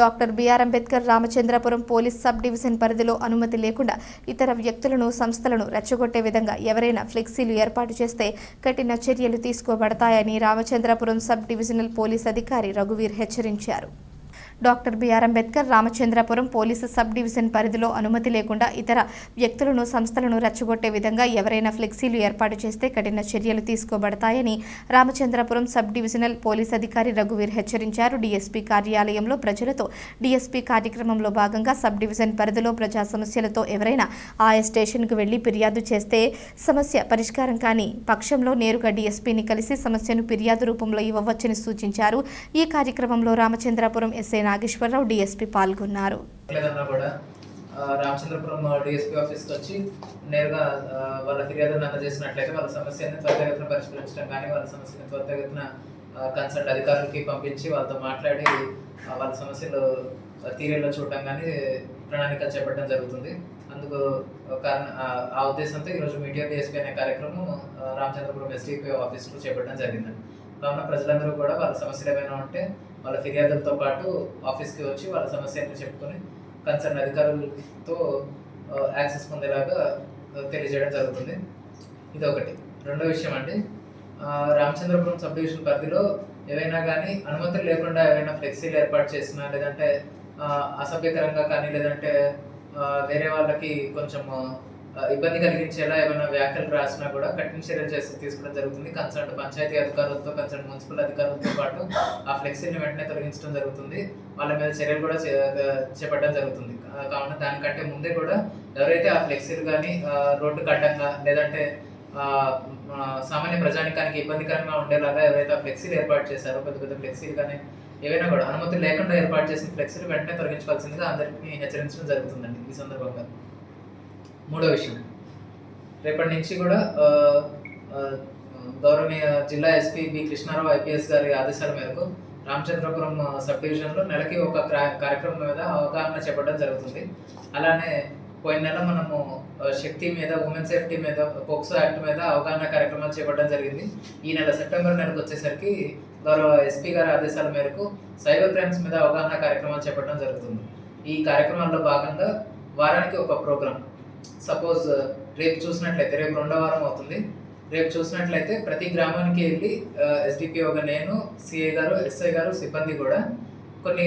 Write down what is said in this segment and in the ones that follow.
Doctor BR Ambedkar Ramachandrapuram police sub division పరిధిలో అనుమతి లేకుండా ఇతర వ్యక్తులను సంస్థలను రెచ్చగొట్టే విధంగా ఎవరైనా ఫ్లెక్సీలు ఏర్పాటు చేస్తే కఠిన చర్యలు తీసుకోబడతాయని రామచంద్రపురం సబ్ డివిజనల్ పోలీస్ అధికారి రఘువీర్ హెచ్చరించారు. Doctor BR Ambedkar Ramachandrapuram police sub division పరిధిలో అనుమతి లేకుండా ఇతర వ్యక్తులను సంస్థలను రెచ్చగొట్టే విధంగా ఎవరైనా ఫ్లెక్సీలు ఏర్పాటు చేస్తే కఠిన చర్యలు తీసుకోబడతాయని రామచంద్రపురం సబ్ డివిజనల్ పోలీస్ అధికారి రఘువీర్ హెచ్చరించారు. డీఎస్పీ కార్యాలయంలో ప్రజలతో డీఎస్పీ కార్యక్రమంలో భాగంగా సబ్ డివిజన్ పరిధిలో ప్రజా సమస్యలతో ఎవరైనా ఆయా స్టేషన్కు వెళ్ళి ఫిర్యాదు చేస్తే సమస్య పరిష్కారం కాని పక్షంలో నేరుగా డీఎస్పీని కలిసి సమస్యను ఫిర్యాదు రూపంలో ఇవ్వవచ్చని సూచించారు. ఈ కార్యక్రమంలో రామచంద్రపురం ఎస్ఐ నాగేశ్వరరావు డీఎస్పీ పాల్గొన్నారు. కూడా రామచంద్రపురం డిఎస్పీ ఆఫీస్కి వచ్చి నేరుగా వాళ్ళ ఫిర్యాదులను అందజేసినట్లయితే వాళ్ళ సమస్యను త్వరితగతిన పరిష్కరించడం కానీ వాళ్ళ సమస్యను త్వరితగతిన కన్సల్ట్ అధికారులకి పంపించి వాళ్ళతో మాట్లాడి వాళ్ళ సమస్యలు తీరేలో చూడటం కానీ ప్రణాళిక చేపట్టడం జరుగుతుంది. అందుకు కారణ ఆ- ఉద్దేశంతో ఈరోజు మీడియా డిఎస్పీ అనే కార్యక్రమం రామచంద్రపురం ఎస్డిపి ఆఫీస్లో చేపట్టడం జరిగిందండి. కావున ప్రజలందరూ కూడా వాళ్ళ సమస్యలు ఏమైనా ఉంటే వాళ్ళ ఫిర్యాదులతో పాటు ఆఫీస్కి వచ్చి వాళ్ళ సమస్యలను చెప్పుకొని కన్సర్న్ అధికారులతో యాక్సెస్ పొందేలాగా తెలియజేయడం జరుగుతుంది. ఇది ఒకటి రెండో విషయం అండి రామచంద్రపురం సబ్ డివిజన్ పరిధిలో ఏవైనా కానీ అనుమతులు లేకుండా ఏవైనా ఫ్లెక్సీలు ఏర్పాటు చేసినా లేదంటే అసభ్యకరంగా కానీ లేదంటే వేరే వాళ్ళకి కొంచెం ఇబ్బంది కలిగించేలా ఏమైనా వ్యాఖ్యలు రాసినా కూడా కఠిన చర్యలు చేసి తీసుకోవడం జరుగుతుంది. కన్సర్న్ పంచాయతీ అధికారులతో కన్సర్న్ మున్సిపల్ అధికారులతో పాటు ఆ ఫ్లెక్సీని వెంటనే తొలగించడం జరుగుతుంది. వాళ్ళ మీద చర్యలు కూడా చే- చేపట్టడం జరుగుతుంది. కావున దానికంటే ముందే కూడా ఎవరైతే ఆ ఫ్లెక్సీలు కానీ రోడ్డు కట్టంగా లేదంటే సామాన్య ప్రజానికానికి ఇబ్బందికరంగా ఉండేలాగా ఎవరైతే ఆ ఫ్లెక్సీలు ఏర్పాటు చేశారో పెద్ద పెద్ద ఫ్లెక్సీలు కానీ ఏవైనా కూడా అనుమతి లేకుండా ఏర్పాటు చేసిన ఫ్లెక్సీలు వెంటనే తొలగించవలసిందిగా అందరికీ హెచ్చరించడం జరుగుతుందండి ఈ సందర్భంగా. మూడో విషయం. రేపటి నుంచి కూడా గౌరవనీయ జిల్లా ఎస్పీ బి కృష్ణారావు ఐపీఎస్ గారి ఆదేశాల మేరకు రామచంద్రపురం సబ్ డివిజన్లో నెలకి ఒక క్రా- కార్యక్రమం మీద అవగాహన చేపట్టడం జరుగుతుంది. అలానే పోయిన నెల మనము శక్తి మీద ఉమెన్ సేఫ్టీ మీద పోక్సో యాక్ట్ మీద అవగాహన కార్యక్రమాలు చేపట్టడం జరిగింది. ఈ నెల సెప్టెంబర్ నెలకు వచ్చేసరికి గౌరవ ఎస్పీ గారి ఆదేశాల మేరకు సైబర్ క్రైమ్స్ మీద అవగాహన కార్యక్రమాలు చేపట్టడం జరుగుతుంది. ఈ కార్యక్రమాల్లో భాగంగా వారానికి ఒక ప్రోగ్రామ్ సపోజ్ రేపు చూసినట్లయితే రేపు రెండో వారం అవుతుంది. రేపు చూసినట్లయితే ప్రతి గ్రామానికి వెళ్ళి ఎస్డిపిఓగా నేను సిఏ గారు ఎస్ఐ గారు సిబ్బంది కూడా కొన్ని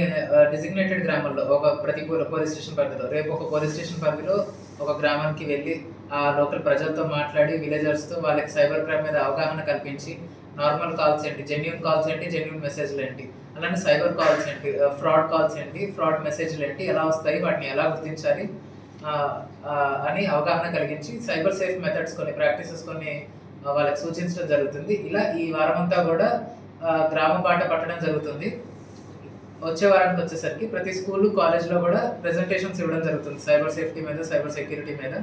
డిజిగ్నేటెడ్ గ్రామాల్లో ఒక ప్రతి పోలీస్ స్టేషన్ పరిధిలో రేపు ఒక పోలీస్ స్టేషన్ పరిధిలో ఒక గ్రామానికి వెళ్ళి ఆ లోకల్ ప్రజలతో మాట్లాడి విలేజర్స్తో వాళ్ళకి సైబర్ క్రైమ్ మీద అవగాహన కల్పించి నార్మల్ కాల్స్ ఏంటి జెన్యున్ కాల్స్ ఏంటి జెన్యున్ మెసేజ్లు ఏంటి అలానే సైబర్ కాల్స్ ఏంటి ఫ్రాడ్ కాల్స్ ఏంటి ఫ్రాడ్ మెసేజ్లు ఏంటి ఎలా వస్తాయి వాటిని ఎలా గుర్తించాలి అని అవగాహన కలిగించి సైబర్ సేఫ్ మెథడ్స్ కొన్ని ప్రాక్టీసెస్ కొన్ని వాళ్ళకి సూచించడం జరుగుతుంది. ఇలా ఈ వారమంతా కూడా గ్రామ పాట పట్టడం జరుగుతుంది. వచ్చే వారానికి వచ్చేసరికి ప్రతి స్కూల్ కాలేజ్లో కూడా ప్రెజెంటేషన్స్ ఇవ్వడం జరుగుతుంది. సైబర్ సేఫ్టీ మీద సైబర్ సెక్యూరిటీ మీద.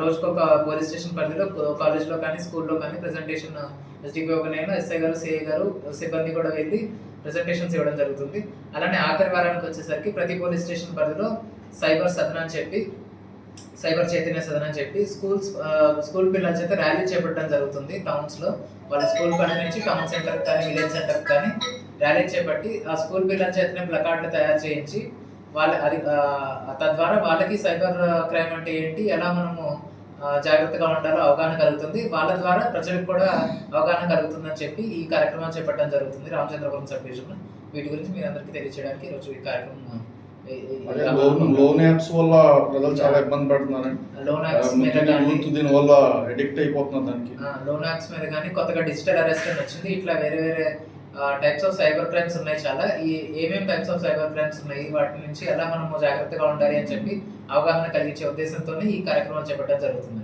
రోజుకొక పోలీస్ స్టేషన్ పరిధిలో కాలేజ్లో కానీ స్కూల్లో కానీ ప్రెజెంటేషన్ ఎస్డి నేను ఎస్ఐ గారు సిఐ గారు సిబ్బంది కూడా వెళ్ళి ప్రెజెంటేషన్స్ ఇవ్వడం జరుగుతుంది. అలానే ఆఖరి వారానికి వచ్చేసరికి ప్రతి పోలీస్ స్టేషన్ పరిధిలో సైబర్ సదన అని చెప్పి సైబర్ చైతన్య సదన అని చెప్పి స్కూల్స్ స్కూల్ పిల్లల చేత ర్యాలీ చేపట్టడం జరుగుతుంది టౌన్స్లో వాళ్ళ స్కూల్ పని నుంచి టౌన్ సెంటర్ కానీ విలేజ్ సెంటర్ కానీ ర్యాలీ చేపట్టి ఆ స్కూల్ పిల్లల చేతనే ప్లకార్డులు తయారు చేయించి వాళ్ళ అది తద్వారా వాళ్ళకి సైబర్ క్రైమ్ అంటే ఏంటి ఎలా మనము జాగ్రత్తగా ఉండాలో అవగాహన కలుగుతుంది. వాళ్ళ ద్వారా ప్రజలకు కూడా అవగాహన కలుగుతుందని చెప్పి ఈ కార్యక్రమం చేపట్టడం జరుగుతుంది. రామచంద్రపురం సబ్ డివిజన్ వీటి గురించి మీరు అందరికీ తెలియచేయడానికి ఈరోజు ఈ కార్యక్రమం లోన్ యాప్స్ వల్ల ప్రజలు చాలా ఇబ్బంది యూత్ దీని వల్ల అడిక్ట్ అయిపోతున్నారు దానికి. లోన్ యాప్స్ మీద కానీ కొత్తగా డిజిటల్ అరెస్ట్ వచ్చింది. ఇట్లా వేరే వేరే టైప్స్ ఆఫ్ సైబర్ క్రైమ్స్ ఉన్నాయి చాలా. ఈ ఏమేమి టైప్స్ ఆఫ్ సైబర్ క్రైమ్స్ ఉన్నాయి? వాటి నుంచి ఎలా మనము జాగ్రత్తగా ఉండాలి అని చెప్పి అవగాహన కలిగించే ఉద్దేశంతోనే ఈ కార్యక్రమం చేపట్టడం జరుగుతుంది.